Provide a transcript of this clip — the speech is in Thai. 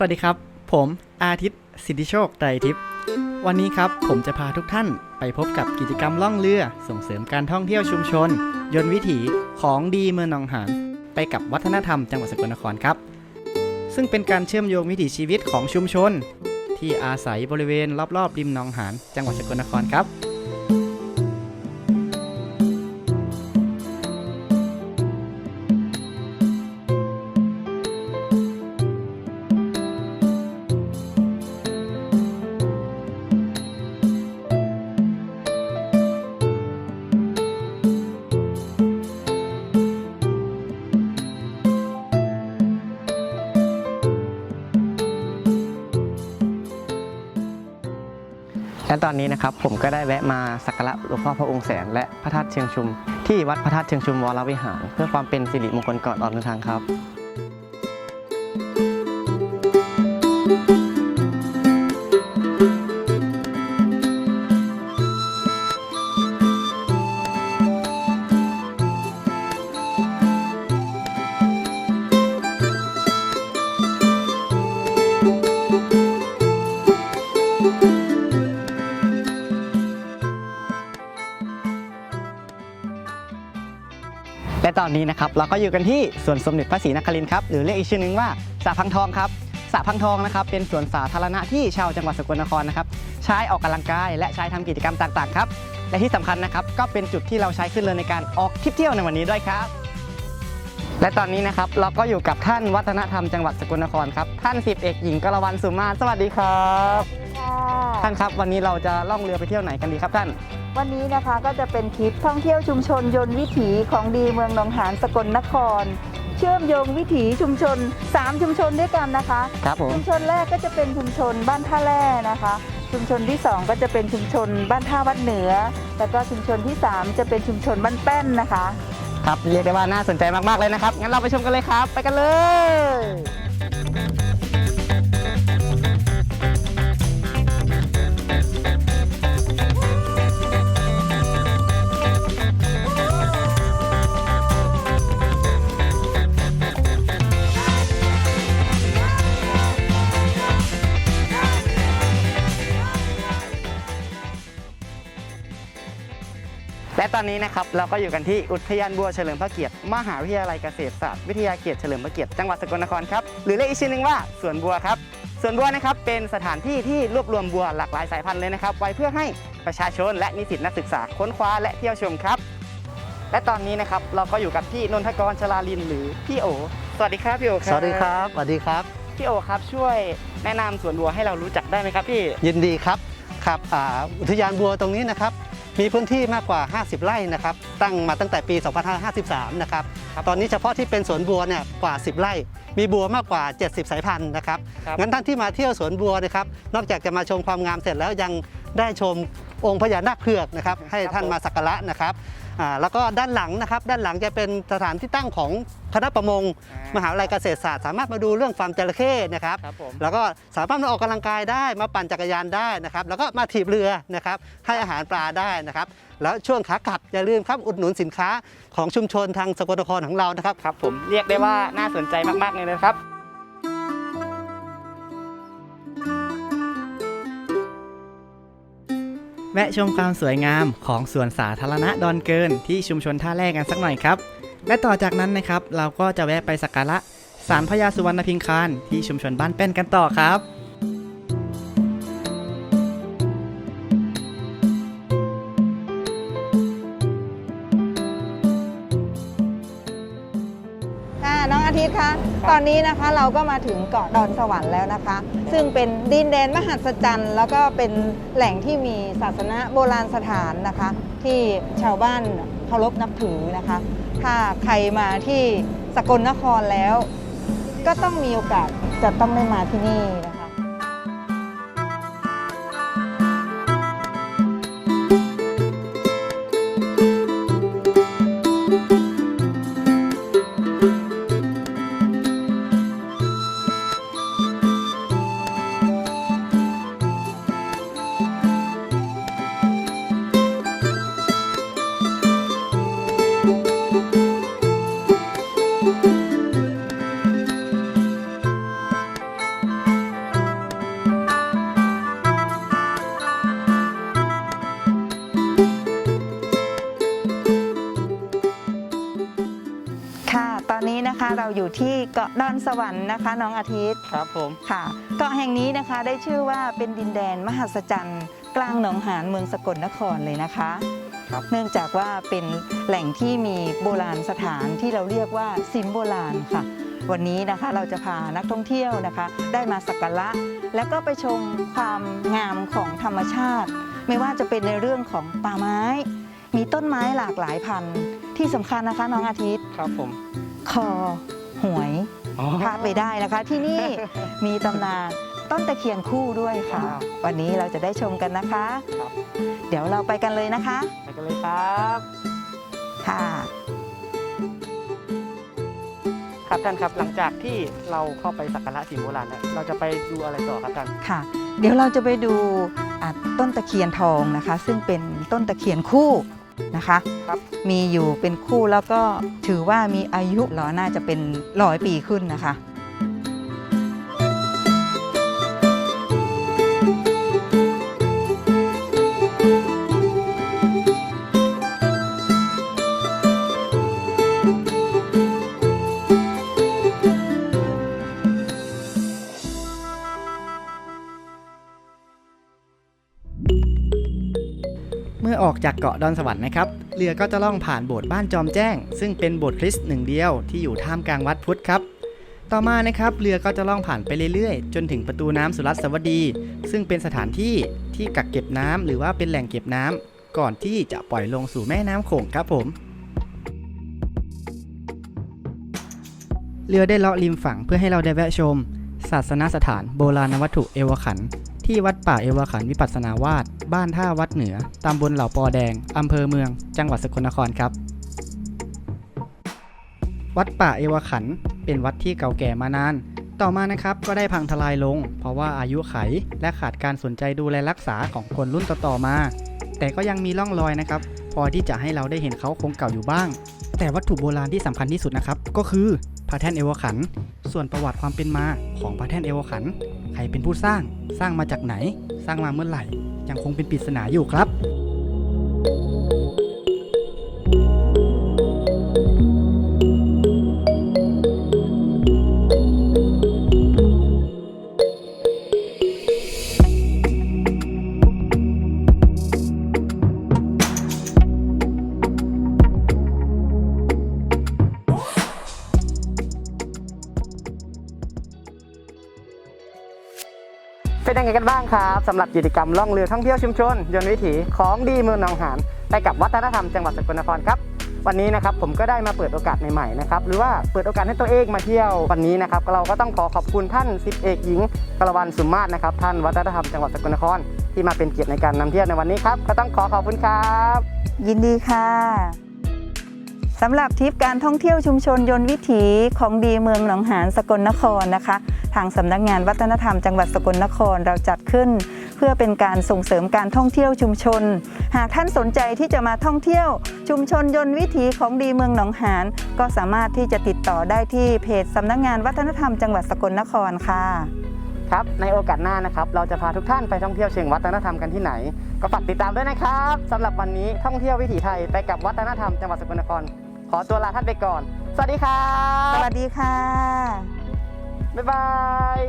สวัสดีครับ ผมอาทิตย์สิทธิโชคไตรทิพย์วันนี้ครับผมจะพาทุกท่านไปพบกับกิจกรรมล่องเรือส่งเสริมการท่องเที่ยวชุมชน ยนต์วิถีของดีเมืองหนองหานไปกับวัฒนธรรมจังหวัดสกลนครครับ ซึ่งเป็นการเชื่อมโยงวิถีชีวิตของชุมชน ที่อาศัยบริเวณรอบๆริมหนองหานจังหวัดสกลนครครับ และตอนนี้นะครับผมก็ได้แวะมาสักการะหลวงพ่อพระองค์แสนและพระธาตุเชียงชุม ที่วัดพระธาตุเชียงชุมวรวิหาร เพื่อความเป็นสิริมงคลก่อนออกเดินทางครับ และตอนนี้นะครับเราก็อยู่กันที่สวนสมเด็จพระศรีนครินทร์ครับหรือเรียกอีกชื่อหนึงว่าสระพังทองครับสระพังทองนะครับเป็นสวนสาธารณะที่ชาวจังหวัดสกลนครนะครับใช้ออกกำลังกาย และใช้ทำกิจกรรมต่างๆครับและที่สำคัญนะครับก็เป็นจุดที่เราใช้ขึ้นเรือในการออกทริปเที่ยวในวันนี้ด้วยครับ และตอนนี้นะครับเราก็อยู่กับท่านวัฒนธรรมจังหวัดสกลนครครับท่านสิบเอกหญิงกรวันสุมาศสวัสดีครับค่ะท่านครับวันนี้เราจะล่องเรือไปเที่ยวไหนกันดีครับท่าน วันนี้นะคะก็จะเป็นทริปท่องเที่ยวชุมชนยนต์วิถีของดีเมืองหนองหานสกลนคร เชื่อมโยงวิถีชุมชน 3 ชุมชนด้วยกันนะคะครับผมชุมชนแรกก็จะเป็นชุมชนบ้านท่าแร่นะคะ ชุมชนที่ 2 ก็จะเป็นชุมชนบ้านท่าวัดเหนือ แล้วก็ชุมชนที่ 3 จะเป็นชุมชนบ้านแป้นนะคะ ครับเรียกได้ว่าน่าสนใจมากๆเลยนะครับงั้นเราไปชมกันเลยครับ ไปกันเลย ตอนนี้นะครับเราก็อยู่กันที่อุทยานบัวเฉลิมพระเกียรติมหาวิทยาลัยเกษตรศาสตร์วิทยาเขตเฉลิมพระเกียรติจังหวัดสกลนครครับหรือเรียกอีกชื่อหนึงว่าสวนบัวครับสวนบัวนะครับเป็นสถานที่ที่รวบรวมบัวหลากหลายสายพันธุ์เลยนะครับไว้เพื่อให้ประชาชนและนิสิตนักศึกษาค้นคว้าและเที่ยวชมครับและตอนนี้นะครับเราก็อยู่กับพี่นนทกรชลาลินหรือพี่โอสวัสดีครับพี่โอครับสวัสดีครับสวัสดีครับพี่โอครับช่วยแนะนำสวนบัวให้เรารู้จักได้ไหมครับพี่ยินดีครับครับอ่าอุทยานบัวตรงนี้นะครับ มีพื้นที่มากกว่า 50 ไร่นะครับ ตั้งมาตั้งแต่ปี 2553 นะครับครับ ตอนนี้เฉพาะที่เป็นสวนบัวเนี่ยกว่า 10 ไร่ มีบัวมากกว่า 70 สายพันธุ์นะครับครับ งั้นท่านที่มาเที่ยวสวนบัวนะครับ นอกจากจะมาชมความงามเสร็จแล้วยังได้ชมองค์พญานาคเผือกนะครับ ให้ท่านมาสักการะนะครับอ่า แล้วก็ด้านหลังนะครับ ด้านหลังจะเป็นสถานที่ตั้งของคณะประมง มหาวิทยาลัยเกษตรศาสตร์ สามารถมาดูเรื่องฟาร์มจระเข้นะครับครับผมแล้วก็สามารถมาออกกำลังกายได้มาปั่นจักรยานได้นะครับ แล้วก็มาถีบเรือนะครับ ให้อาหารปลาได้นะครับ แล้วช่วงขากลับอย่าลืมครับอุดหนุนสินค้าของชุมชนทางสกลนครของเรานะครับครับผมเรียกได้ว่าน่าสนใจมากๆเลยนะครับ แวะชมความสวยงามของสวนสาธารณะดอนเกินที่ชุมชนท่าแรกกันสักหน่อยครับ และต่อจากนั้นนะครับ เราก็จะแวะไปสักการะศาลพญาสุวรรณพิงคารที่ชุมชนบ้านแป้นกันต่อครับ ตอนนี้นะคะเราก็มาถึงเกาะดอนสวรรค์แล้วนะคะ ซึ่งเป็นดินแดนมหัศจรรย์แล้วก็เป็นแหล่งที่มีศาสนาโบราณสถานนะคะ ที่ชาวบ้านเคารพนับถือนะคะ ถ้าใครมาที่สกลนครแล้ว ก็ต้องมีโอกาสจะต้องได้มาที่นี่นะคะ ค่ะ ตอนนี้นะคะเราอยู่ที่เกาะดอนสวรรค์นะคะ น้องอาทิตย์ครับผมค่ะ เกาะแห่งนี้นะคะได้ชื่อว่าเป็นดินแดนมหัศจรรย์ กลางหนองหานเมืองสกลนครเลยนะคะ เนื่องจากว่าเป็นแหล่งที่มีโบราณสถานที่เราเรียกว่าซิมโบราณค่ะ วันนี้นะคะเราจะพานักท่องเที่ยวนะคะ ได้มาสักการะ แล้วก็ไปชมความงามของธรรมชาติ ไม่ว่าจะเป็นในเรื่องของป่าไม้ มีต้นไม้หลากหลายพันธุ์ที่สำคัญนะคะน้องอาทิตย์ครับผม คอหวยพลาดไปได้นะคะ ที่นี่มีตำนาน ต้นตะเคียนคู่ด้วยค่ะว้าววันนี้เราจะได้ชมกันนะคะ ครับเดี๋ยวเราไปกันเลยนะคะ ไปกันเลยครับค่ะ ครับท่านครับหลังจากที่เราเข้าไปสักการะสิ่งโบราณเนี่ยเราจะไปดูอะไรต่อครับท่านค่ะ เดี๋ยวเราจะไปดูอะต้นตะเคียนทองนะคะ ซึ่งเป็นต้นตะเคียนคู่นะคะ ครับมีอยู่เป็นคู่แล้วก็ถือว่ามีอายุเหรอน่าจะเป็นร้อยปีขึ้นนะคะ จากเกาะดอนสวรรค์นะครับ เรือก็จะล่องผ่านโบสถ์บ้านจอมแจ้ง ซึ่งเป็นโบสถ์คริสต์หนึ่งเดียวที่อยู่ท่ามกลางวัดพุทธครับ ต่อมานะครับเรือก็จะล่องผ่านไปเรื่อยๆ จนถึงประตูน้ำสุรัสวดี ซึ่งเป็นสถานที่ที่กักเก็บน้ำหรือว่าเป็นแหล่งเก็บน้ำก่อนที่จะปล่อยลงสู่แม่น้ำโขงครับผมเรือได้เลาะริมฝั่งเพื่อให้เราได้แวะชม ศาสนสถานโบราณวัตถุเอวขัน ที่วัดป่าเอวขันวิปัสนาวาสบ้านท่าวัดเหนือ ตำบลเหล่าปอแดง อำเภอเมือง จังหวัดสกลนครครับ วัดป่าเอวขันเป็นวัดที่เก่าแก่มานาน ต่อมานะครับก็ได้พังทลายลง เพราะว่าอายุไขและขาดการสนใจดูแลรักษาของคนรุ่นต่อๆมา แต่ก็ยังมีร่องรอยนะครับ พอที่จะให้เราได้เห็นเขาคงเก่าอยู่บ้าง แต่วัตถุโบราณที่สำคัญที่สุดนะครับก็คือ พระแท่นเอวขัน ส่วนประวัติความเป็นมาของพระแท่นเอวขัน ใครเป็นผู้สร้าง สร้างมาจากไหน สร้างมาเมื่อไหร่ ยังคงเป็นปริศนาอยู่ครับ เป็นยังไงกันบ้างครับสำหรับกิจกรรมล่องเรือท่องเที่ยวชุมชนยนต์วิถีของดีเมืองหนองหานไปกับวัฒนธรรมจังหวัดสกลนครครับวันนี้นะครับผมก็ได้มาเปิดโอกาสใหม่ๆนะครับหรือว่าเปิดโอกาสให้ตัวเองมาเที่ยววันนี้นะครับเราก็ต้องขอขอบคุณท่านสิบเอกหญิงกระวันสุมาศนะครับท่านวัฒนธรรมจังหวัดสกลนครที่มาเป็นเกียรติในการนำเที่ยวในวันนี้ครับก็ต้องขอขอบคุณครับ ยินดีค่ะ สำหรับทริปการท่องเที่ยวชุมชนยนต์วิถีของดีเมืองหนองหานสกลนครนะคะ ทางสำนักงานวัฒนธรรมจังหวัดสกลนครเราจัดขึ้น เพื่อเป็นการส่งเสริมการท่องเที่ยวชุมชน หากท่านสนใจที่จะมาท่องเที่ยวชุมชนยนต์วิถีของดีเมืองหนองหานก็สามารถที่จะติดต่อได้ที่เพจสำนักงานวัฒนธรรมจังหวัดสกลนครค่ะครับในโอกาสหน้านะครับ เราจะพาทุกท่านไปท่องเที่ยวเชิงวัฒนธรรมกันที่ไหน ก็ฝากติดตามด้วยนะครับสำหรับวันนี้ท่องเที่ยววิถีไทยไปกับวัฒนธรรมจังหวัดสกลนคร ขอตัวลาท่านไปก่อน สวัสดีครัสบวัสดีค่ะ บ๊ายบาย